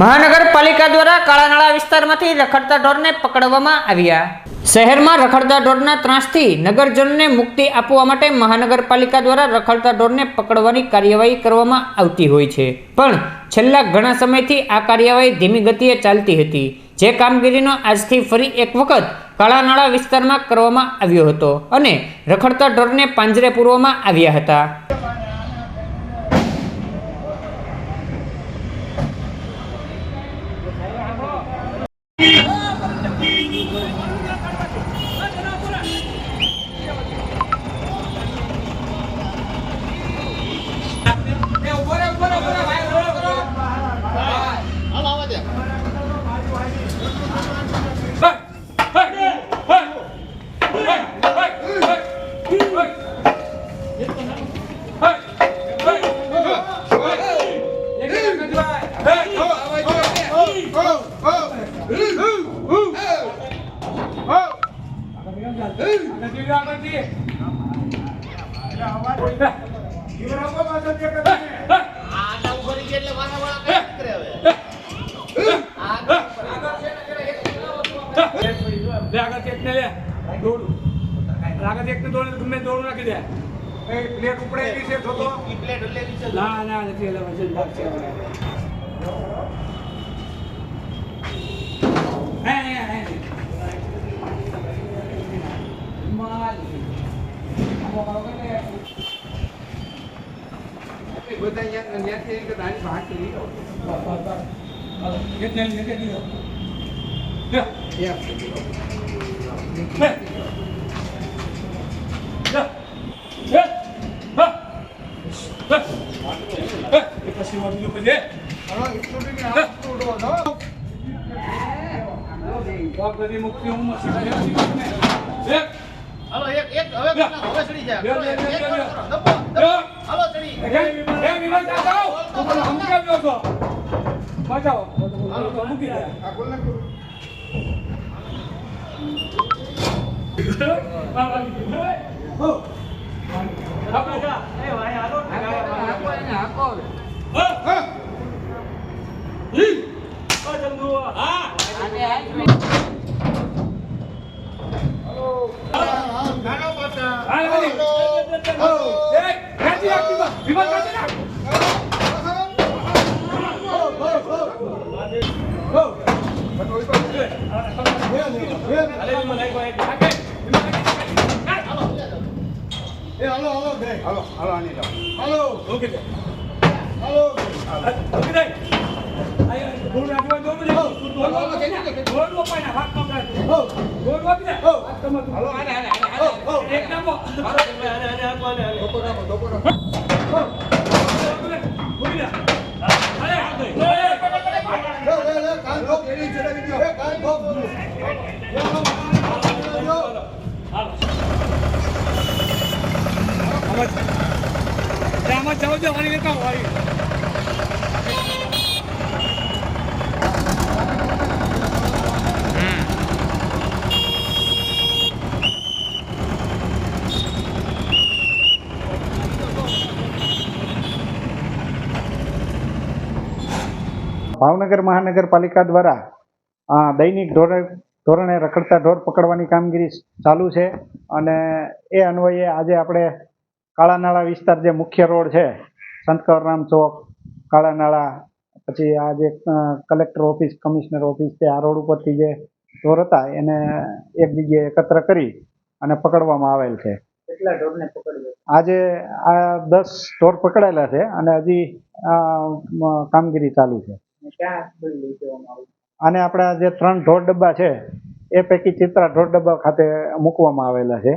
મહાનગરપાલિકા દ્વારા કાળાનાળા વિસ્તારમાંથી રખડતા ઢોરને પકડવામાં આવ્યા. શહેરમાં રખડતા ઢોરના ત્રાસથી નગરજનોને મુક્તિ આપવા માટે મહાનગરપાલિકા દ્વારા રખડતા ઢોરને પકડવાની કાર્યવાહી કરવામાં આવતી હોય છે. પણ છેલ્લા ઘણા સમયથી આ કાર્યવાહી ધીમી ગતિએ ચાલતી હતી. જે કામગીરીનો આજથી ફરી એક વખત કાળાનાળા વિસ્તારમાં કરવામાં આવ્યો હતો અને રખડતા ઢોરને પાંજરે પૂરવામાં આવ્યા હતા. Yeah. આગળ એક ને લે. દોડું. આગળ એક ને દોડે તો ગમે દોડું નાખી દે. પ્લેટ ઉપડેલી છે તો તો. ના ના નથી એટલે વજન ભાગ છે. હે, હે, હે. બધા અહીંયા ત્યાંથી એક નાની ભાગ કરી દો. એક ને લે, એક ને લે. લે. એમ. લે. લે. લે. હા. લે. લે. એ પછી માં બીજું કરી દે. હવે ઈશ્વરીને હાથ તોડો, હો. વાઘ બધી મુક્તિ હું મસી કરી ને. લે. હાલો એક એક હવે લે. હવે ચડી જાય લે, લે, લે, એક લે, કરો, લે. કરો. ધબ્બો, લે. ધબ્બો. હાલો ચડી હે, હે, વિમલ જાઓ. તું મને સમજાવ્યો છો. બચાવો. મૂકી દે. આ બોલ ને કરું. હા. નાનો પાછા. એ હાલો હાલો બે હાલો હાલો આની લાવો હાલો. હાલો. હાલો. આને આને આને હાલો ધોકો રાખો ધોકો રાખો આમાં જવા દો વાળી લેતા વાળી ભાવનગર મહાનગરપાલિકા દ્વારા દૈનિક ધોરણે ધોરણે રખડતા ઢોર પકડવાની કામગીરી ચાલુ છે અને એ અન્વયે આજે આપણે કાળાનાળા વિસ્તાર જે મુખ્ય રોડ છે સંતકવરરામ ચોક કાળાનાળા પછી આ જે કલેક્ટર ઓફિસ કમિશનર ઓફિસ છે આ રોડ ઉપરથી જે ચોર હતા એને એક જગ્યાએ એકત્ર કરી અને પકડવામાં આવેલ છે. આજે આ દસ ચોર પકડાયેલા છે અને હજી કામગીરી ચાલુ છે. અને આપણા જે ત્રણ ઢોર ડબ્બા છે એ પૈકી ચિત્રા ઢોર ડબ્બા ખાતે મૂકવામાં આવેલા છે.